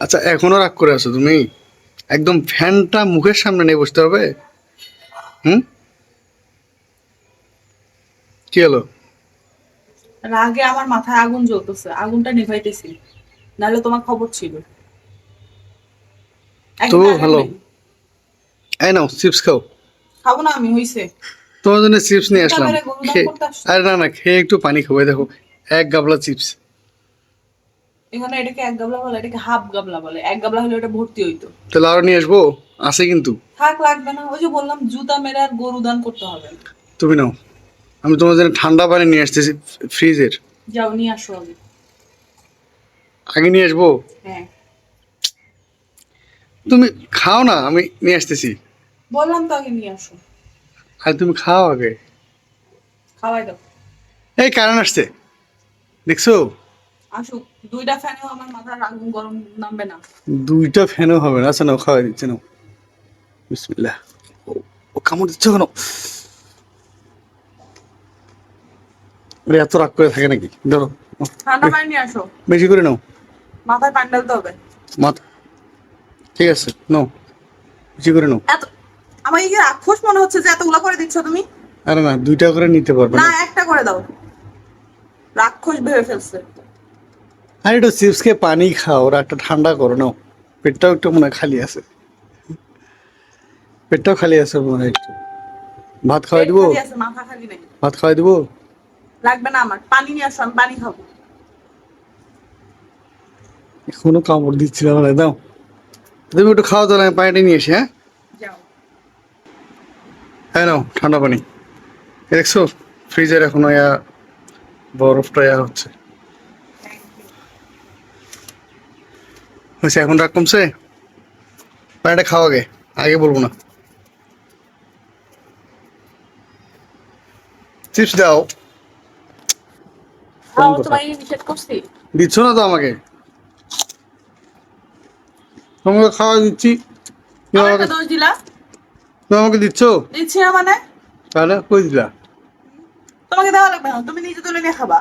আচ্ছা এখনও রাগ করে আছো তুমি? একদম ফ্যানটা মুখের সামনে নিয়ে বসতে হবে। হুম? কি হলো? রাগে আমার মাথায় আগুন জ্বলতেছে আগুনটা নিভাইতেছি নাহলে তোমার খবর ছিল। তবুও ভালো। এই নাও চিপস খাও। খাব না আমি হইছে। তোমার জন্য চিপস নিয়ে আসলাম? আরে না না খেয়ে একটু পানি খাব দেখো এক গাবলা চিপস। এখানে এটাকে এক গাবলা বলে এটাকে হাফ গাবলা বলে। এক গাবলা হলে ওটা ভর্তি হইতো। তাহলে আরও নিয়ে আসব? আছে কিন্তু। থাক লাগবে না। ওই যে বললাম জুতা মেরে আর গরু দান করতে হবে তুমি নাও। আমি তোমার জন্য ঠান্ডা পানি নিয়ে আসতেছি ফ্রিজের। যাও নিয়ে আসো আগে। আগে নিয়ে আসব? হ্যাঁ। তুমি খাও না আমি নিয়ে আসতেছি। বললাম তো আগে নিয়ে আসো। আর তুমি খাও আগে। খাওয়াই দাও। এই কারণ আসছে। দেখছ? আসুক দুইটা ফ্যানেও আমার মাথার আগুন গরম নামবে না। দুইটা ফ্যানও হবে না আচ্ছা নাও খাওয়াই দিচ্ছে নাও। বিসমিল্লাহ। ও কামড় দিচ্ছ কেন? এত রাগ করে থাকে নাকি? ধরো। ঠান্ডা পানি নিয়ে আসো। বেশি করে নাও। মাথায় পানি ঢালতে হবে। মাথা ঠিক আছে নাও। বেশি করে নাও। এত আমার এই রাক্ষস মনে হচ্ছে যে এতগুলো করে দিচ্ছ তুমি। আরে না দুইটা করে নিতে পারবে না। না একটা করে দাও। রাক্ষস ভেবে ফেলছে। আর একটু চিপস খেয়ে পানি খাও ওরা একটা ঠান্ডা করো নাও। পেটটাও একটু মনে খালি আছে। পেটটাও খালি আছে মনে হয় একটু। ভাত খাওয়াই দিবো? ভাত খাওয়াই দিবো? লাগবে না আমার পানি নিয়ে আসো আমি পানি খাব। এখনও কামড় দিচ্ছিলাম না দাও। তুমি একটু খাওয়া দাও আমি পানিটা নিয়ে এসি হ্যাঁ? হ্যাঁ নাও ঠান্ডা পানি। দেখছ ফ্রিজের এখনও ইয়া বরফটা হচ্ছে। হয়েছে এখন রাগ কমছে? পানিটা খাও আগে আগে বলব না। চিপস দাও। দিচ্ছ না তো আমাকে? তোমাকে খাওয়া দিচ্ছি। তুমি আমাকে দিচ্ছ? দিচ্ছি না মানে? তাহলে কই দিলা? তোমাকে দেওয়া লাগবে না তুমি নিজে তুলে নিয়ে খাবা।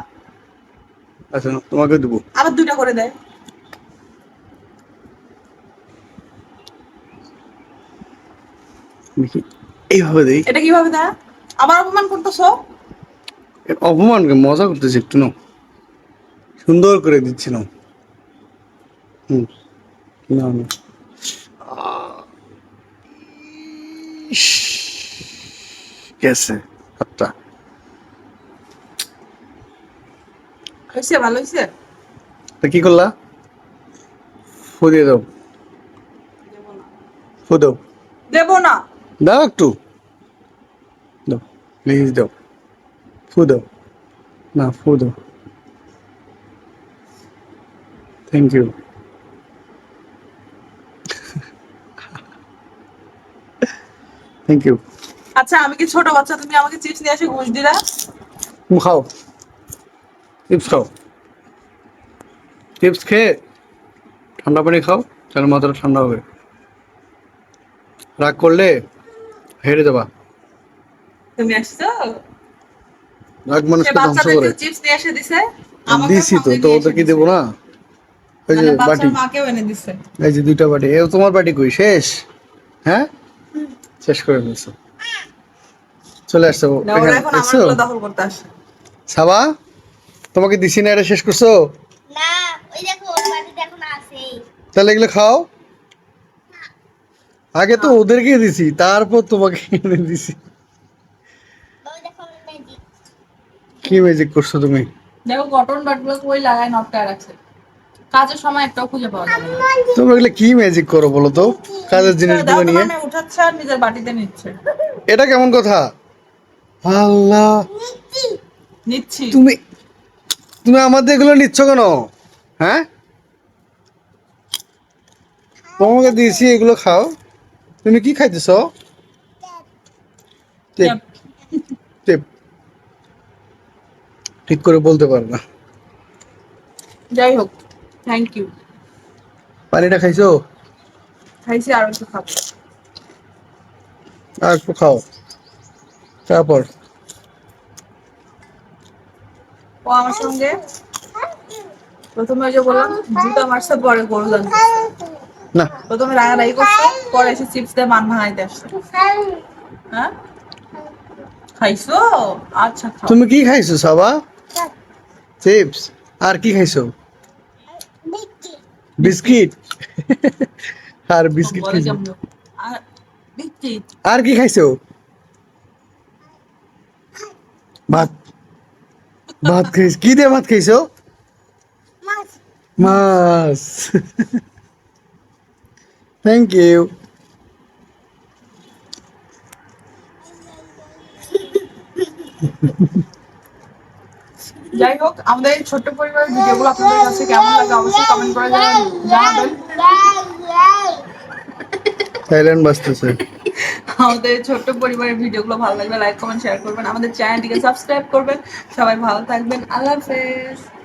আচ্ছা না, তোমাকে দেবো। আবার দুইটা করে দেয়। দেখি এইভাবে দেই এটা কীভাবে আবার অপমান করতেছো? অপমানকে মজা করতেছি একটু নাও। সুন্দর করে দিচ্ছি নাও। হুম। না না গেছে হাতটা। হয়েছে ভালো হয়েছে? তা কি করলা? ফু দিয়ে দাও। ফু দাও। দেবো না। দাও একটু। দাও প্লিজ দাও। ফু দাও। না ফু দাও। থ্যাংক ইউ থ্যাংক ইউ আচ্ছা আমি কি ছোট বাচ্চা? তুমি আমাকে চিপস নিয়ে এসে ঘুষ দিলা? খাও। চিপস খাও। চিপস খেয়ে ঠান্ডা পানি খাও তাহলে মাথাটা ঠান্ডা হবে। রাগ করলে হেরে যাবা তুমি আসছো? রাগ সে মানুষকে ধ্বংস করে। চিপস নিয়ে এসে দিছে। দিছি তো তো ওদের কি দিছে। দেবো না? ওই যে মানে বাটি। মাকেও এনে দিছে। এই যে দুইটা বাটি। এও তোমার বাটি কই? শেষ? হ্যাঁ? শেষ করে ফেলছো। চলে আসছো না, ওরা এখন দেখছ? দখল করতে আসে। সাবা তোমাকে দিছি না এটা শেষ করছ? না ওই দেখো ওর বাড়িতে এখন আছেই। তাহলে এগুলো খাও। আগে তো ওদেরকে দিছি তারপর তোমাকে এনে দিছি। কি ম্যাজিক করছ তুমি? দেখো কটন বাটগুলো কই লাগায় নটকায় রাখছে কাজের সময় একটাও খুঁজে পাওয়া যাবে না। তুমি এগুলো কি ম্যাজিক করো বলো তো? কাজের জিনিসগুলো নিয়ে। তোমার উঠাচ্ছে আর নিজের বাটিতে নিচ্ছে। এটা কেমন কথা? আল্লাহ। নিচ্ছি। তুমি তুমি আমাদের এগুলো নিচ্ছ কেন? হ্যাঁ? তোমাকে দিয়েছি এগুলো খাও। তুমি কি খাইতেছ? টেপ। টেপ। ঠিক করে বলতে পারো না। যাই হোক থ্যাংক ইউ পানিটা খাইছো? খাইছি আর একটু খাব। আর একটু খাও। তারপর? ও আমার সঙ্গে? প্রথমে যে বললাম জুতা মারছে পরে গরু জানতে না। প্রথমে রাগারাগি করছে পরে এসে চিপস দিয়ে মান ভাঙাইতে আসছে। হ্যাঁ? খাইছো? আচ্ছা তুমি কি খাইছো সাবা? চিপস। আর কি খাইছো? বিস্কিট। আর বিস্কিট খাইছো। আর কি খাইছো? ভাত। ভাত খাইছ। কি দিয়ে ভাত খাইছো? মাছ। মাছ। থ্যাংক ইউ যাই হোক আমাদের এই ছোট্ট পরিবারের ভিডিওগুলো আপনাদের কাছে কেমন লাগে অবশ্যই কমেন্ট করে জানাবেন। সাইলেন্ট বাজতেছে। আমাদের ছোট্ট পরিবারের ভিডিওগুলো ভালো লাগলে লাইক কমেন্ট শেয়ার করবেন। আমাদের চ্যানেলটিকে সাবস্ক্রাইব করবেন। সবাই ভালো থাকবেন। আল্লাহ হাফেজ।